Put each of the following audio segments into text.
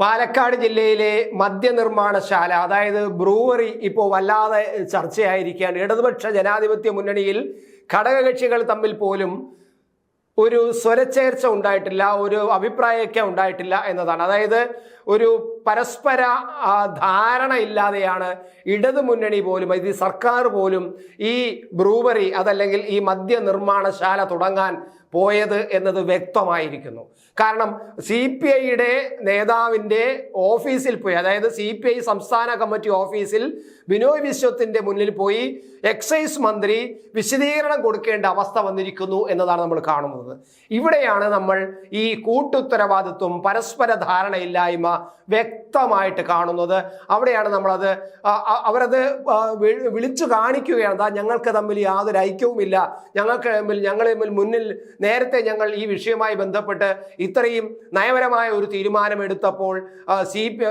പാലക്കാട് ജില്ലയിലെ മദ്യനിർമ്മാണശാല അതായത് ബ്രൂവറി ഇപ്പോൾ വല്ലാതെ ചർച്ചയായിരിക്കുകയാണ്. ഇടതുപക്ഷ ജനാധിപത്യ മുന്നണിയിൽ ഘടകകക്ഷികൾ തമ്മിൽ പോലും ഒരു സ്വരച്ചേർച്ച ഉണ്ടായിട്ടില്ല ഒരു അഭിപ്രായമൊക്കെ ഉണ്ടായിട്ടില്ല എന്നതാണ്. അതായത് ഒരു പരസ്പര ധാരണയില്ലാതെയാണ് ഇടതു മുന്നണി പോലും ഇത് സർക്കാർ പോലും ഈ ബ്രൂവറി അതല്ലെങ്കിൽ ഈ മദ്യ നിർമ്മാണശാല തുടങ്ങാൻ പോയത് എന്നത് വ്യക്തമായിരിക്കുന്നു. കാരണം സി പി ഐയുടെ നേതാവിന്റെ ഓഫീസിൽ പോയി അതായത് സി പി ഐ സംസ്ഥാന കമ്മിറ്റി ഓഫീസിൽ ബിനോയ് വിശ്വത്തിന്റെ മുന്നിൽ പോയി എക്സൈസ് മന്ത്രി വിശദീകരണം കൊടുക്കേണ്ട അവസ്ഥ വന്നിരിക്കുന്നു എന്നതാണ് നമ്മൾ കാണുന്നത്. ഇവിടെയാണ് നമ്മൾ ഈ കൂട്ടുത്തരവാദിത്വം പരസ്പര ധാരണയില്ലായ്മ വ്യക്തമായിട്ട് കാണുന്നത്. അവിടെയാണ് നമ്മളത് അവരത് വിളിച്ചു കാണിക്കുകയാണ്. എന്താ ഞങ്ങൾക്ക് തമ്മിൽ യാതൊരു ഐക്യവുമില്ല. ഞങ്ങൾക്ക് തമ്മിൽ ഞങ്ങൾ തമ്മിൽ മുന്നിൽ നേരത്തെ ഞങ്ങൾ ഈ വിഷയവുമായി ബന്ധപ്പെട്ട് ഇത്രയും നയപരമായ ഒരു തീരുമാനമെടുത്തപ്പോൾ സി പി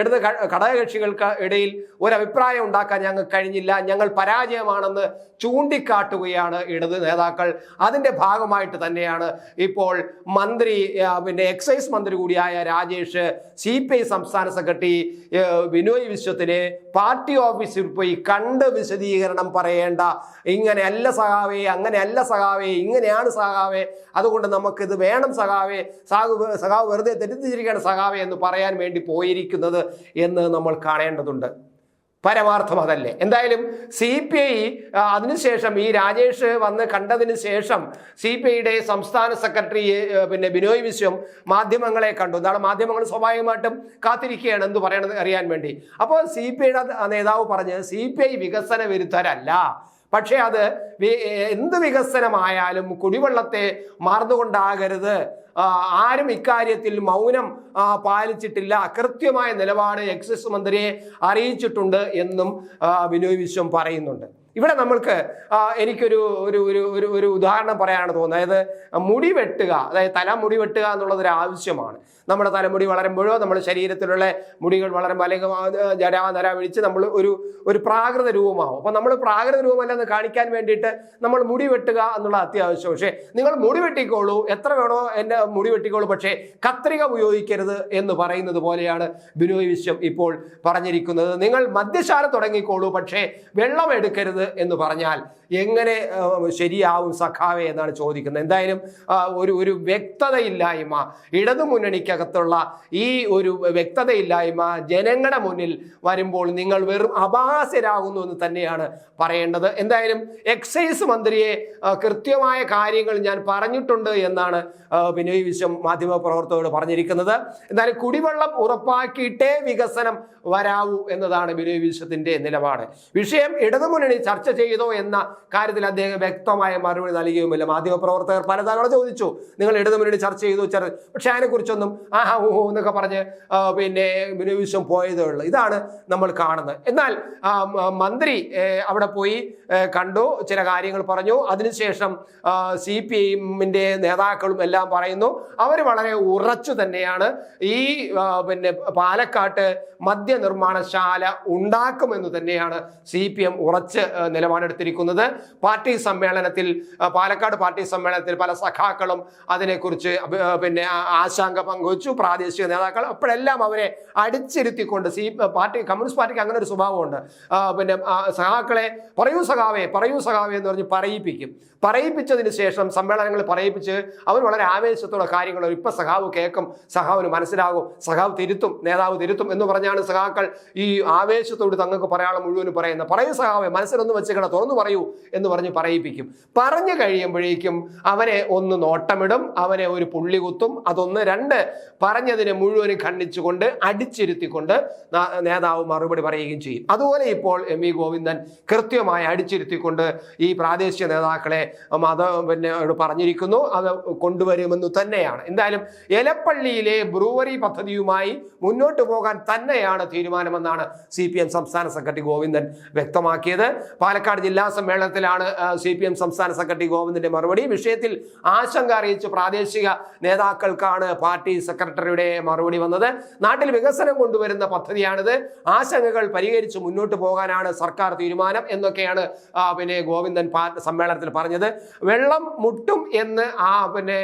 ഇടത് ഘടകകക്ഷികൾക്ക് ഇടയിൽ ഒരു അഭിപ്രായം ഉണ്ടാക്കാൻ ഞങ്ങൾക്ക് കഴിഞ്ഞില്ല. ഞങ്ങൾ പരാജയമാണെന്ന് ചൂണ്ടിക്കാട്ടുകയാണ് ഇടത് നേതാക്കൾ. അതിന്റെ ഭാഗമായിട്ട് തന്നെയാണ് ഇപ്പോൾ മന്ത്രി പിന്നെ എക്സൈസ് മന്ത്രി കൂടിയായ രാജേഷ് സി പി ഐ സംസ്ഥാന സെക്രട്ടറി ബിനോയ് വിശ്വത്തിനെ പാർട്ടി ഓഫീസിൽ പോയി കണ്ട് വിശദീകരണം പറയേണ്ട. ഇങ്ങനെയല്ല സഹാവേ അങ്ങനെയല്ല സഹാവേ ഇങ്ങനെയാണ് സഹാവേ അതുകൊണ്ട് നമുക്കിത് വേണം സഹാവേ സാഹു സഖാവ് വെറുതെ തെറ്റിദ്ധരിക്കുകയാണ് സഹാവേ എന്ന് പറയാൻ വേണ്ടി പോയിരിക്കുന്നത് എന്ന് നമ്മൾ കാണേണ്ടതുണ്ട്. പരമാർത്ഥം അതല്ലേ. എന്തായാലും സി പി ഐ അതിനുശേഷം ഈ രാജേഷ് വന്ന് കണ്ടതിന് ശേഷം സി പി ഐയുടെ സംസ്ഥാന സെക്രട്ടറി പിന്നെ ബിനോയ് വിശ്വം മാധ്യമങ്ങളെ കണ്ടു. എന്താണ് മാധ്യമങ്ങൾ സ്വാഭാവികമായിട്ടും കാത്തിരിക്കുകയാണ് എന്ത് പറയണത് അറിയാൻ വേണ്ടി. അപ്പോൾ സി പി ഐയുടെ നേതാവ് പറഞ്ഞ് സി പി ഐ വികസന വിരുദ്ധരല്ല. പക്ഷേ അത് എന്ത് വികസനമായാലും കുടിവെള്ളത്തെ മാർന്നുകൊണ്ടാകരുത്. ആരും ഇക്കാര്യത്തിൽ മൗനം പാലിച്ചിട്ടില്ല. കൃത്യമായ നിലപാട് എക്സൈസ് മന്ത്രിയെ അറിയിച്ചിട്ടുണ്ട് എന്നും ബിനോയ് വിശ്വം പറയുന്നുണ്ട്. ഇവിടെ നമ്മൾക്ക് എനിക്കൊരു ഒരു ഒരു ഒരു ഒരു ഉദാഹരണം പറയാനാണ് തോന്നുന്നത്. അതായത് മുടി വെട്ടുക അതായത് തല മുടി വെട്ടുക എന്നുള്ളത് ഒരു ആവശ്യമാണ് നമ്മുടെ തലമുടി വളരുമ്പോഴോ നമ്മുടെ ശരീരത്തിലുള്ള മുടികൾ വളരുമ്പോൾ അല്ലെങ്കിൽ ജരാ നര വിളിച്ച് നമ്മൾ ഒരു ഒരു പ്രാകൃത രൂപമാവും. അപ്പോൾ നമ്മൾ പ്രാകൃത രൂപമല്ലെന്ന് കാണിക്കാൻ വേണ്ടിയിട്ട് നമ്മൾ മുടി വെട്ടുക എന്നുള്ള അത്യാവശ്യം. പക്ഷേ നിങ്ങൾ മുടി വെട്ടിക്കോളൂ. എത്ര വേണോ എന്റെ മുടി വെട്ടിക്കോളൂ. പക്ഷേ കത്രിക ഉപയോഗിക്കരുത് എന്ന് പറയുന്നത് പോലെയാണ് ബിനോയ് വിശ്വം ഇപ്പോൾ പറഞ്ഞിരിക്കുന്നത്. നിങ്ങൾ മദ്യശാല തുടങ്ങിക്കോളൂ. പക്ഷേ വെള്ളം എടുക്കരുത് എന്ന് പറഞ്ഞാൽ എങ്ങനെ ശരിയാവും സഖാവെ എന്നാണ് ചോദിക്കുന്നത്. എന്തായാലും ഒരു ഒരു വ്യക്തതയില്ലായ്മ ഇടതു മുന്നണിക്കകത്തുള്ള ഈ ഒരു വ്യക്തതയില്ലായ്മ ജനങ്ങളുടെ മുന്നിൽ വരുമ്പോൾ നിങ്ങൾ വെറും അപാസരാകുന്നു എന്ന് തന്നെയാണ് പറയേണ്ടത്. എന്തായാലും എക്സൈസ് മന്ത്രിയെ കൃത്യമായ കാര്യങ്ങൾ ഞാൻ പറഞ്ഞിട്ടുണ്ട് എന്നാണ് ബിനോയ് വിശ്വം മാധ്യമപ്രവർത്തകരോട് പറഞ്ഞിരിക്കുന്നത്. എന്തായാലും കുടിവെള്ളം ഉറപ്പാക്കിയിട്ടേ വികസനം വരാവൂ എന്നതാണ് ബിനോയ് വിശ്വത്തിന്റെ നിലപാട്. വിഷയം ഇടതുമുന്നണി ചർച്ച ചെയ്തോ എന്ന കാര്യത്തിൽ അദ്ദേഹം വ്യക്തമായ മറുപടി നൽകിയുമില്ല. മാധ്യമപ്രവർത്തകർ പലതവണ ചോദിച്ചു നിങ്ങൾ ഇടതുമുന്നണി ചർച്ച ചെയ്തു പക്ഷെ അതിനെക്കുറിച്ചൊന്നും ആഹാ ഓ എന്നൊക്കെ പറഞ്ഞ് പിന്നെ ബിനോയ് വിശ്വം പോയതേ ഉള്ളൂ ഇതാണ് നമ്മൾ കാണുന്നത്. എന്നാൽ മന്ത്രി അവിടെ പോയി കണ്ടു ചില കാര്യങ്ങൾ പറഞ്ഞു. അതിനുശേഷം സി പി എമ്മിന്റെ നേതാക്കളും എല്ലാം പറയുന്നു. അവർ വളരെ ഉറച്ചു തന്നെയാണ് ഈ പിന്നെ പാലക്കാട്ട് മദ്യനിർമ്മാണശാല ഉണ്ടാക്കുമെന്ന് തന്നെയാണ് സി പി എം ഉറച്ച് ആ, നിലപാടെടുത്തിരിക്കുന്നത്. പാർട്ടി സമ്മേളനത്തിൽ പാലക്കാട് പാർട്ടി സമ്മേളനത്തിൽ പല സഖാക്കളും അതിനെക്കുറിച്ച് പിന്നെ ആശാങ്ക ആശങ്ക പങ്കുവച്ചു പ്രാദേശിക നേതാക്കൾ. അപ്പോഴെല്ലാം അവരെ അടിച്ചിരുത്തിക്കൊണ്ട് സി പാർട്ടി കമ്മ്യൂണിസ്റ്റ് പാർട്ടിക്ക് അങ്ങനെ ഒരു സ്വഭാവമുണ്ട്. പിന്നെ സഹാക്കളെ പറയൂ സഖാവേ പറയൂ സഖാവേ എന്ന് പറഞ്ഞ് പറയിപ്പിക്കും. പറയിപ്പിച്ചതിന് ശേഷം സമ്മേളനങ്ങൾ പറയിപ്പിച്ച് അവർ വളരെ ആവേശത്തോടെ കാര്യങ്ങൾ ഇപ്പം സഖാവ് കേൾക്കും സഖാവിന് മനസ്സിലാകും സഖാവ് തിരുത്തും നേതാവ് തിരുത്തും എന്ന് പറഞ്ഞാണ് സഖാക്കൾ ഈ ആവേശത്തോട് തങ്ങൾക്ക് പറയാനുള്ള മുഴുവനും പറയുന്നത്. പറയൂ സഖാവേ മനസ്സിലൊന്ന് വെച്ചേക്കണം തുറന്നു പറയൂ എന്ന് പറഞ്ഞ് പറയിപ്പിക്കും. പറഞ്ഞു കഴിയുമ്പോഴേക്കും അവനെ ഒന്ന് നോട്ടമിടും അവനെ ഒരു പുള്ളി കുത്തും അതൊന്ന് രണ്ട് പറഞ്ഞതിനെ മുഴുവനും ഖണ്ഡിച്ചുകൊണ്ട് അടിച്ചിരുത്തിക്കൊണ്ട് നേതാവ് മറുപടി പറയുകയും ചെയ്യും. അതുപോലെ ഇപ്പോൾ എം വി ഗോവിന്ദൻ കൃത്യമായി അടിച്ചിരുത്തിക്കൊണ്ട് ഈ പ്രാദേശിക നേതാക്കളെ മത പിന്നെ പറഞ്ഞിരിക്കുന്നു അത് കൊണ്ടുവരുമെന്ന് തന്നെയാണ്. എന്തായാലും എലപ്പള്ളിയിലെ ബ്രൂവറി പദ്ധതിയുമായി മുന്നോട്ട് പോകാൻ തന്നെയാണ് തീരുമാനമെന്നാണ് സി പി എം സംസ്ഥാന സെക്രട്ടറി ഗോവിന്ദൻ വ്യക്തമാക്കിയത്. പാലക്കാട് ജില്ലാ സമ്മേളനത്തിലാണ് സി പി എം സംസ്ഥാന സെക്രട്ടറി ഗോവിന്ദന്റെ മറുപടി. വിഷയത്തിൽ ആശങ്ക അറിയിച്ച് പ്രാദേശിക നേതാക്കൾക്കാണ് പാർട്ടി സെക്രട്ടറിയുടെ മറുപടി വന്നത്. നാട്ടിൽ വികസനം കൊണ്ടുവരുന്ന പദ്ധതിയാണിത്. ആശങ്കകൾ പരിഹരിച്ച് മുന്നോട്ട് പോകാനാണ് സർക്കാർ തീരുമാനം എന്നൊക്കെയാണ് പിന്നെ ഗോവിന്ദൻ സമ്മേളനത്തിൽ പറഞ്ഞത്. വെള്ളം മുട്ടും എന്ന് ആ പിന്നെ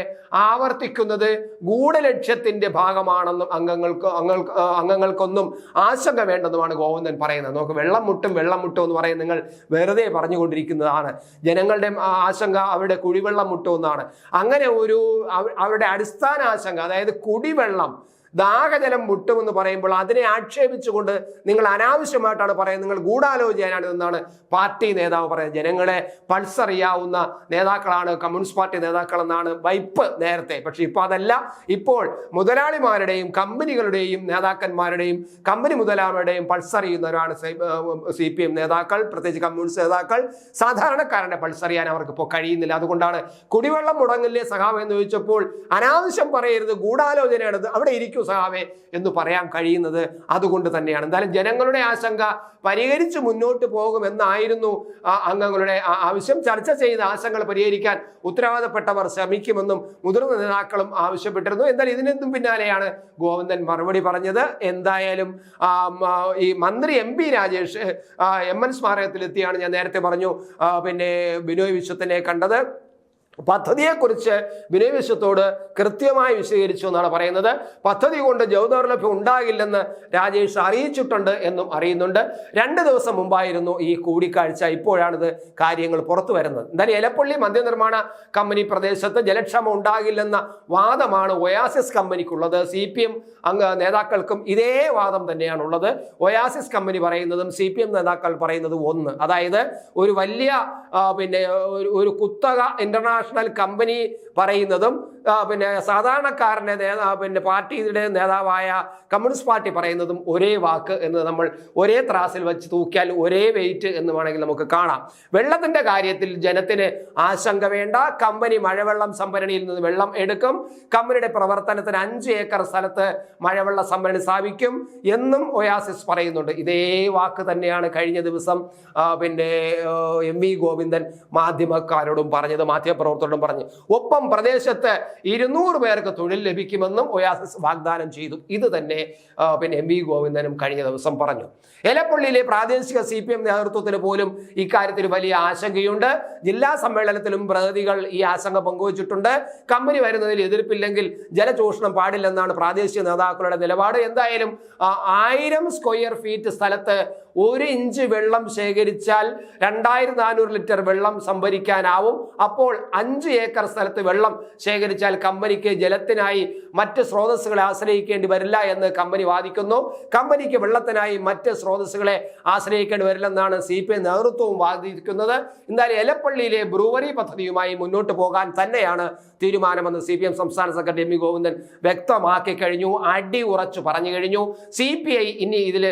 ആവർത്തിക്കുന്നത് ഗൂഢലക്ഷ്യത്തിന്റെ ഭാഗമാണെന്നും അംഗങ്ങൾക്ക് അംഗങ്ങൾക്ക് അംഗങ്ങൾക്കൊന്നും ആശങ്ക വേണ്ടെന്നുമാണ് ഗോവിന്ദൻ പറയുന്നത്. നോക്ക് വെള്ളം മുട്ടും വെള്ളം മുട്ടും എന്ന് പറയുന്നത് നിങ്ങൾ വെറുതെ പറഞ്ഞുകൊണ്ടിരിക്കുന്നതാണ്. ജനങ്ങളുടെ ആശങ്ക അവരുടെ കുടിവെള്ളം മുട്ടും എന്നാണ് അങ്ങനെ ഒരു അവരുടെ അടിസ്ഥാന ആശങ്ക അതായത് കുടിവെള്ളം ദാഹജലം മുട്ടുമെന്ന് പറയുമ്പോൾ അതിനെ ആക്ഷേപിച്ചുകൊണ്ട് നിങ്ങൾ അനാവശ്യമായിട്ടാണ് പറയുന്നത്. നിങ്ങൾ ഗൂഢാലോചനയാണ് എന്നാണ് പാർട്ടി നേതാവ് പറയുന്നത്. ജനങ്ങളെ പൾസ് അറിയാവുന്ന നേതാക്കളാണ് കമ്മ്യൂണിസ്റ്റ് പാർട്ടി നേതാക്കളെന്നാണ് വൈപ്പ് നേരത്തെ. പക്ഷെ ഇപ്പോൾ അതല്ല. ഇപ്പോൾ മുതലാളിമാരുടെയും കമ്പനികളുടെയും നേതാക്കന്മാരുടെയും കമ്പനി മുതലാളിമാരുടെയും പൾസ് അറിയുന്നവരാണ് സി പി എം നേതാക്കൾ പ്രത്യേകിച്ച് കമ്മ്യൂണിസ്റ്റ് നേതാക്കൾ. സാധാരണക്കാരന്റെ പൾസ് അറിയാൻ അവർക്ക് ഇപ്പോൾ കഴിയുന്നില്ല. അതുകൊണ്ടാണ് കുടിവെള്ളം മുടങ്ങില്ലേ സഖാവ് എന്ന് ചോദിച്ചപ്പോൾ അനാവശ്യം പറയരുത് ഗൂഢാലോചനയാണ് അവിടെ ഇരിക്കൂ. സഖാവേ എന്ന് പറയാൻ കഴിയുന്നത് അതുകൊണ്ട് തന്നെയാണ്. എന്തായാലും ജനങ്ങളുടെ ആശങ്ക പരിഹരിച്ച് മുന്നോട്ട് പോകുമെന്നായിരുന്നു അംഗങ്ങളുടെ ആവശ്യം. ചർച്ച ചെയ്ത് ആശങ്കകൾ പരിഹരിക്കാൻ ഉത്തരവാദപ്പെട്ടവർ ശ്രമിക്കുമെന്നും മുതിർന്ന നേതാക്കളും ആവശ്യപ്പെട്ടിരുന്നു. എന്നാൽ ഇതിനെന്തും പിന്നാലെയാണ് ഗോവിന്ദൻ മറുപടി പറഞ്ഞത്. എന്തായാലും ഈ മന്ത്രി M P Rajesh M N സ്മാരകത്തിലെത്തിയാണ് ഞാൻ നേരത്തെ പറഞ്ഞു. പിന്നെ ബിനോയ് വിശ്വത്തിനെ കണ്ടത്. പദ്ധതിയെക്കുറിച്ച് വിനയ് കൃത്യമായി വിശദീകരിച്ചു എന്നാണ് പറയുന്നത്. പദ്ധതി കൊണ്ട് ജൗദൗർലഭ്യം ഉണ്ടാകില്ലെന്ന് രാജേഷ് അറിയിച്ചിട്ടുണ്ട് എന്നും അറിയുന്നുണ്ട്. രണ്ട് ദിവസം മുമ്പായിരുന്നു ഈ കൂടിക്കാഴ്ച. ഇപ്പോഴാണിത് കാര്യങ്ങൾ പുറത്തു വരുന്നത്. എന്തായാലും എലപ്പള്ളി മദ്യനിർമ്മാണ കമ്പനി പ്രദേശത്ത് ജലക്ഷാമം ഉണ്ടാകില്ലെന്ന വാദമാണ് ഒയാസിസ് കമ്പനിക്കുള്ളത്. സി പി എം അംഗ നേതാക്കൾക്കും ഇതേ വാദം തന്നെയാണുള്ളത്. ഒയാസിസ് കമ്പനി പറയുന്നതും സി പി എം നേതാക്കൾ പറയുന്നതും ഒന്ന്. അതായത് ഒരു വലിയ പിന്നെ ഒരു കുത്തക ഇന്റർനാഷണൽ കമ്പനി പറയുന്നതും പിന്നെ സാധാരണക്കാരന്റെ നേതാ പിന്നെ പാർട്ടിയുടെ നേതാവായ കമ്മ്യൂണിസ്റ്റ് പാർട്ടി പറയുന്നതും ഒരേ വാക്ക് എന്ന് നമ്മൾ ഒരേ ത്രാസിൽ വെച്ച് തൂക്കിയാൽ ഒരേ വെയിറ്റ് എന്ന് വേണമെങ്കിൽ നമുക്ക് കാണാം. വെള്ളത്തിന്റെ കാര്യത്തിൽ ജനത്തിന് ആശങ്ക വേണ്ട. കമ്പനി മഴവെള്ളം സംഭരണിയിൽ നിന്ന് വെള്ളം എടുക്കും. കമ്പനിയുടെ പ്രവർത്തനത്തിന് അഞ്ച് ഏക്കർ സ്ഥലത്ത് മഴവെള്ള സംഭരണി സ്ഥാപിക്കും. എന്നും ഒയാസിസ് പറയുന്നുണ്ട്. ഇതേ വാക്ക് തന്നെയാണ് കഴിഞ്ഞ ദിവസം പിന്നെ എം വി ഗോവിന്ദൻ മാധ്യമക്കാരോടും പറഞ്ഞത് മാധ്യമപ്രവർത്തകരോടും പറഞ്ഞു. ഒപ്പം പ്രദേശത്ത് ഇരുന്നൂറ് പേർക്ക് തൊഴിൽ ലഭിക്കുമെന്നും ഒയാസിസ് വാഗ്ദാനം ചെയ്തു. ഇത് തന്നെ പിന്നെ എം വി ഗോവിന്ദനും കഴിഞ്ഞ ദിവസം പറഞ്ഞു. എലപ്പള്ളിയിലെ പ്രാദേശിക സി പി എം നേതൃത്വത്തിന് പോലും ഇക്കാര്യത്തിൽ വലിയ ആശങ്കയുണ്ട്. ജില്ലാ സമ്മേളനത്തിലും പ്രതിനിധികൾ ഈ ആശങ്ക പങ്കുവച്ചിട്ടുണ്ട്. കമ്പനി വരുന്നതിൽ എതിർപ്പില്ലെങ്കിൽ ജലചൂഷണം പാടില്ലെന്നാണ് പ്രാദേശിക നേതാക്കളുടെ നിലപാട്. എന്തായാലും ആയിരം സ്ക്വയർ ഫീറ്റ് സ്ഥലത്ത് ഒരു ഇഞ്ച് വെള്ളം ശേഖരിച്ചാൽ രണ്ടായിരത്തി നാനൂറ് ലിറ്റർ വെള്ളം സംഭരിക്കാനാവും. അപ്പോൾ അഞ്ച് ഏക്കർ സ്ഥലത്ത് വെള്ളം ശേഖരിച്ചാൽ കമ്പനിക്ക് ജലത്തിനായി മറ്റ് സ്രോതസ്സുകളെ ആശ്രയിക്കേണ്ടി വരില്ല എന്ന് കമ്പനി വാദിക്കുന്നു. കമ്പനിക്ക് വെള്ളത്തിനായി മറ്റ് സ്രോതസ്സുകളെ ആശ്രയിക്കേണ്ടി വരില്ലെന്നാണ് സി പി ഐ നേതൃത്വവും വാദിക്കുന്നത്. എന്തായാലും എലപ്പള്ളിയിലെ ബ്രൂവറി പദ്ധതിയുമായി മുന്നോട്ട് പോകാൻ തന്നെയാണ് തീരുമാനമെന്ന് സി പി എം സംസ്ഥാന സെക്രട്ടറി എം വി ഗോവിന്ദൻ വ്യക്തമാക്കി കഴിഞ്ഞു. അടി ഉറച്ചു പറഞ്ഞു കഴിഞ്ഞു. സി പി ഐ ഇനി ഇതിൽ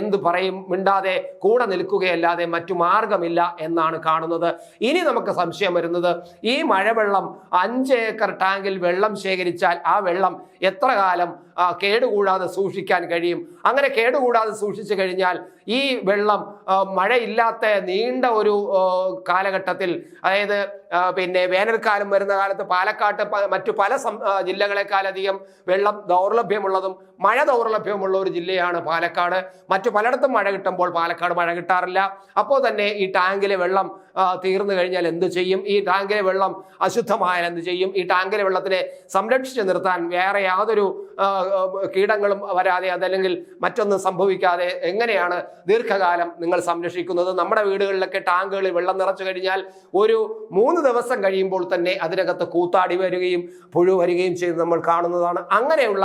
എന്ത് പറയും? മിണ്ടാതെ കൂടെ നിൽക്കുകയല്ലാതെ മറ്റു മാർഗമില്ല എന്നാണ് കാണുന്നത്. ഇനി നമുക്ക് സംശയം വരുന്നത് ഈ മഴവെള്ളം അഞ്ച് ഏക്കർ ടാങ്കിൽ വെള്ളം ശേഖരിച്ചാൽ ആ വെള്ളം എത്ര കാലം കേടുകൂടാതെ സൂക്ഷിക്കാൻ കഴിയും? അങ്ങനെ കേടുകൂടാതെ സൂക്ഷിച്ചു കഴിഞ്ഞാൽ ഈ വെള്ളം മഴയില്ലാത്ത നീണ്ട ഒരു കാലഘട്ടത്തിൽ അതായത് പിന്നെ വേനൽക്കാലം വരുന്ന കാലത്ത് പാലക്കാട്ട് മറ്റു പല ജില്ലകളെക്കാളധികം വെള്ളം ദൗർലഭ്യമുള്ളതും മഴ ദൗർലഭ്യമുള്ള ഒരു ജില്ലയാണ് പാലക്കാട്. മറ്റു പലയിടത്തും മഴ കിട്ടുമ്പോൾ പാലക്കാട് മഴ കിട്ടാറില്ല. അപ്പോൾ തന്നെ ഈ ടാങ്കിലെ വെള്ളം തീർന്നു കഴിഞ്ഞാൽ എന്ത് ചെയ്യും? ഈ ടാങ്കിലെ വെള്ളം അശുദ്ധമായാൽ എന്ത് ചെയ്യും? ഈ ടാങ്കിലെ വെള്ളത്തിനെ സംരക്ഷിച്ച് നിർത്താൻ വേറെ യാതൊരു കീടങ്ങളും വരാതെ അതല്ലെങ്കിൽ മറ്റൊന്നും സംഭവിക്കാതെ എങ്ങനെയാണ് ദീർഘകാലം നിങ്ങൾ സംരക്ഷിക്കുന്നത്? നമ്മുടെ വീടുകളിലൊക്കെ ടാങ്കുകളിൽ വെള്ളം നിറച്ചു കഴിഞ്ഞാൽ ഒരു മൂന്ന് ദിവസം കഴിയുമ്പോൾ തന്നെ അതിനകത്ത് കൂത്താടി വരികയും പുഴു വരികയും ചെയ്ത് നമ്മൾ കാണുന്നതാണ്. അങ്ങനെയുള്ള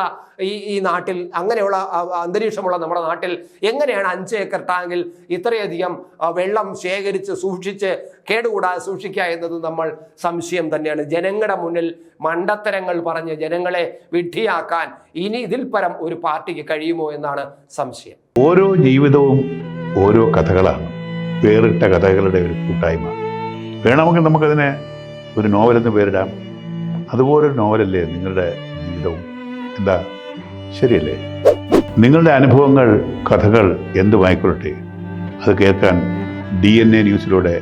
ഈ ഈ നാട്ടിൽ അങ്ങനെയുള്ള അന്തരീക്ഷമുള്ള നമ്മുടെ നാട്ടിൽ എങ്ങനെയാണ് അഞ്ച് ഏക്കർ ടാങ്കിൽ ഇത്രയധികം വെള്ളം ശേഖരിച്ച് സൂക്ഷിച്ച് കേടുകൂടാതെ സൂക്ഷിക്കുക എന്നത് നമ്മൾ സംശയം തന്നെയാണ്. ജനങ്ങളുടെ മുന്നിൽ മണ്ടത്തരങ്ങൾ പറഞ്ഞ് ജനങ്ങളെ വിഡ്ഢിയാക്കാൻ ഇനി ഇതിൽ പരം ഒരു പാർട്ടിക്ക് കഴിയുമോ എന്നാണ് സംശയം. ഓരോ ജീവിതവും ഓരോ കഥകളാണ്. വേറിട്ട കഥകളുടെ ഒരു കൂട്ടായ്മ. വേണമെങ്കിൽ നമുക്കതിനെ ഒരു നോവലെന്ന് പേരിടാം. അതുപോലൊരു നോവലല്ലേ നിങ്ങളുടെ ജീവിതവും? എന്താ? ശരിയല്ലേ? നിങ്ങളുടെ അനുഭവങ്ങൾ കഥകൾ എന്തുമായിക്കൊള്ളട്ടെ? അത് കേൾക്കാൻ ഡി എൻ എ ന്യൂസിലൂടെ